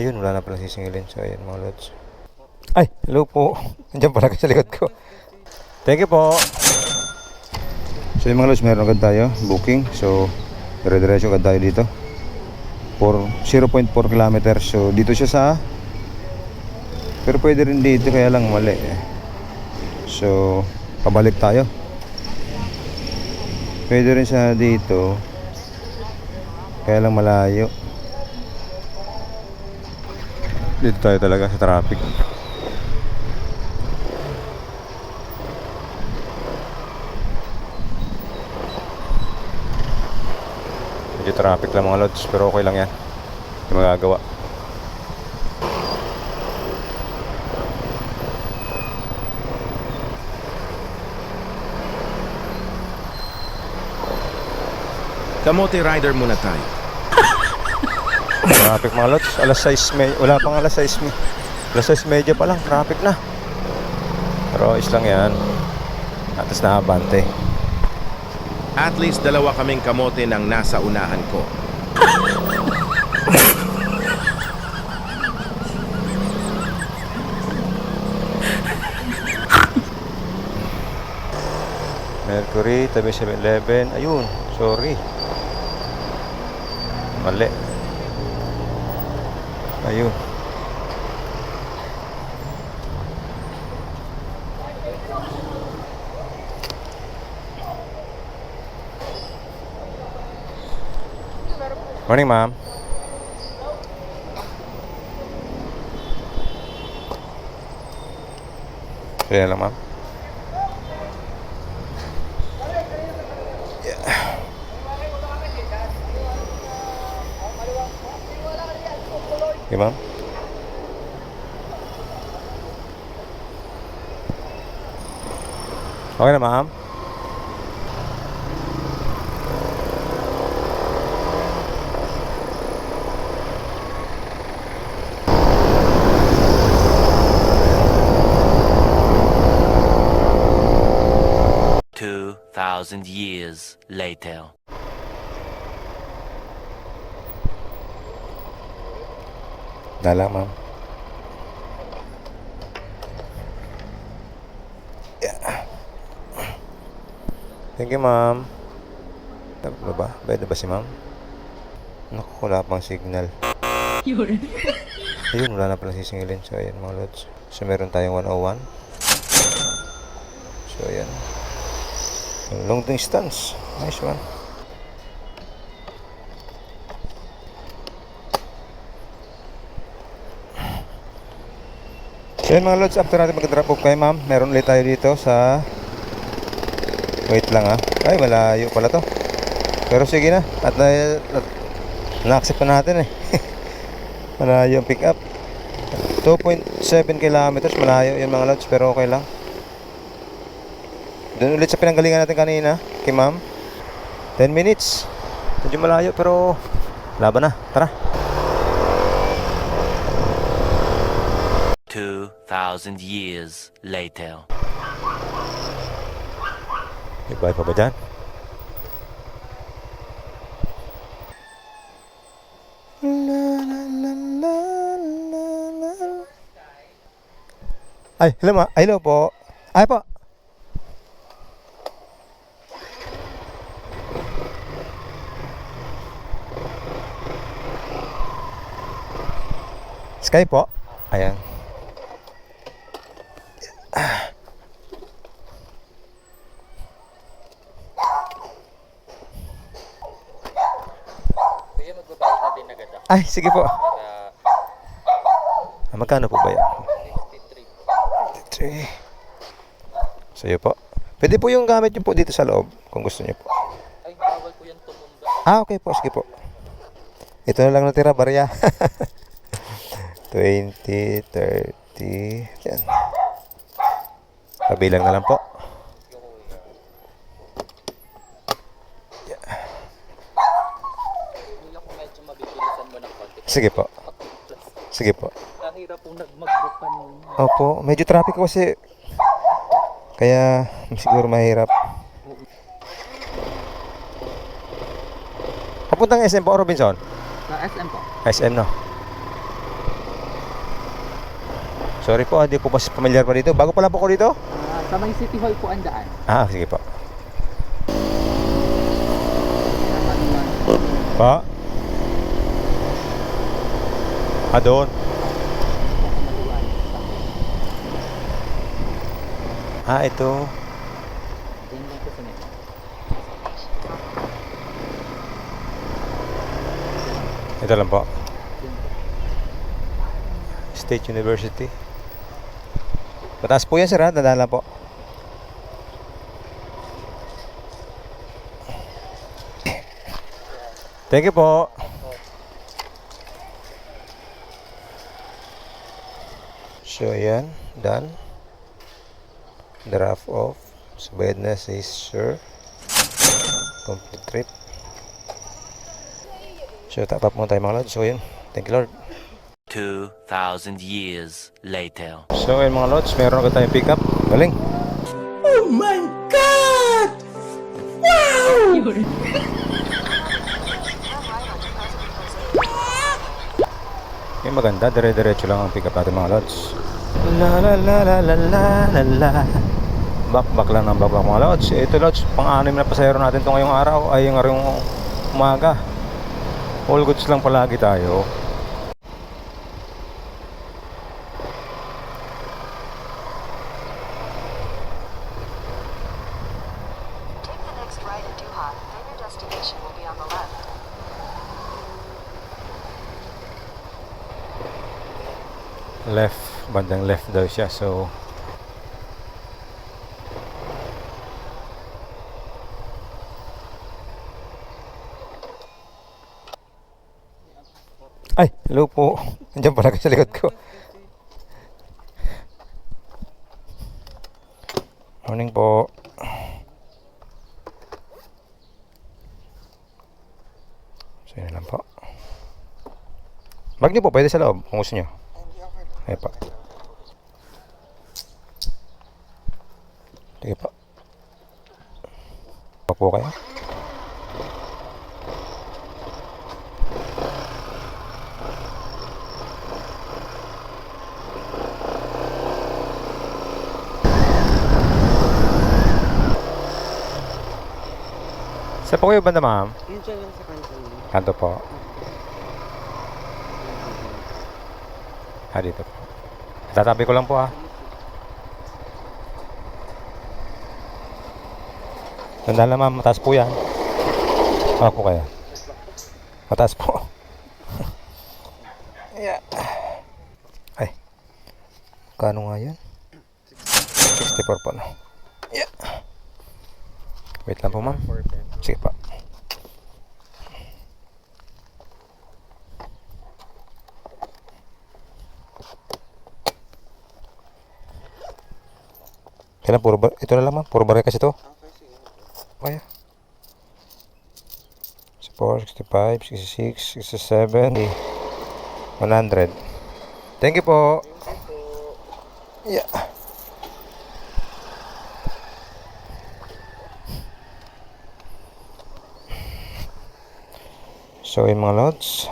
Ayun, wala na pala sisingilin. So, ayun mga lods. Ay, hello po. Nandiyan pala kayo sa likod ko. Thank you po. So yung mga lods, meron agad tayo booking. So, dire-diretso agad tayo dito. For 0.4 kilometers. So, dito siya sa... Pero pwede rin dito, kaya lang mali. So, pabalik tayo. Pwede rin sa dito. Kaya lang malayo. Dito tayo talaga sa traffic. Medyo traffic lang mga lods, pero okay lang yan. Hindi magagawa. Kamote rider muna tayo. Traffic mga lods, alas 6 may, wala pang alas 6 may. Alas 6 medya pa lang, traffic na. Pero is lang yan. Atas na abante. At least dalawa kaming kamote nang nasa unahan ko. Mercury, tabi 7-Eleven. Ayun, sorry. Mali. Ayun. Morning, ma'am. Kaya lang, ma'am. Ma'am. Okay ma'am. Two thousand years later. Dala, ma'am. Yeah. Thank you, ma'am. Ano ba? Pwede ba si ma'am? Naku, wala pang signal. Ayun, wala na pala sisingilin. So, ayan mga lods. So, meron tayong 101. So, ayan. Long distance. Nice one. So yun mga lods, after natin mag-drop off kay ma'am, meron ulit tayo dito sa... Wait lang ah. Ay, malayo pala to. Pero sige na. At na, na, na-accept na natin eh. malayo ang pick up. 2.7 kilometers, malayo yun mga lods, pero okay lang. Doon ulit sa pinanggalingan natin kanina, kay ma'am. 10 minutes. Medyo malayo, pero laban na. Tara. Thousand years later. May bayad pa ba dyan? Ay, hello ma. Ay, hello po. Ay po. Sky po. Ayan. Ay, sige po. Ah, magkano po ba yan? 53. 3. Sa'yo po. Pwede po yung gamit nyo po dito sa loob kung gusto nyo po. Ay, bawal po yan tumunda. Ah, okay po. Sige po. Ito na lang natira, barya. 20, 30. Yan. Kabilang na lang po. Yung kuya. Kuya, kung medyo mabibilisan mo ng konti. Sige po. Sige po. Kahirap po nag-mag-book pa. Opo, medyo traffic kasi. Kaya siguro mahirap. Papuntang SM po, Robinson? Sa SM po. SM no. Sorry po, hindi po mas familiar pa dito. Bago pa lang po ako dito. Ah, sa may City Hall po ang daan. Ah, sige po. Pa? Ah, doon. Ah, ito. Ito lang po. State University. Mataas po yan, sir, ha? Dadaan lang po. Thank you po. So, ayan. Done. Draft off. So, bayad na says, sir. Complete trip. So, tap up muna tayo mga lods. So, yun. Thank you, Lord. 2,000 years later. So, ayun mga lods, meron agad tayong pick up. Galing. Oh my Yung maganda, dire-diretso lang ang pick up natin mga lods. La la la la la la la la. Back lang ng back mga lods. Ito lods, pang-anim na pasahero natin to ngayong araw ay yung ngayong umaga. All goods lang palagi tayo. Left bandang left daw siya so ay hello po. Nandiyan pala sa likod ko. Morning po. So yun lang po. Bag niyo po pwede sa loob kung gusto niyo Sige pa. Pa po kayo. Sa po kayo banda ma'am? Yun siya lang sa kanto. Kanto po. Ah, dito po. Tatabi ko lang po ah. Tandaan lang ma'am, mataas po yan. Baka po kaya. Mataas po. yeah. Ay. Kano nga yan? 64 po no. Yeah. Wait lang po ma'am. Sige pa. Kailan puro ba? Ito na lang ma'am. Puro barya kasi to. Kaya. 64, 65, 66, 67, 100. Thank you po. Yeah. So, yun mga lods.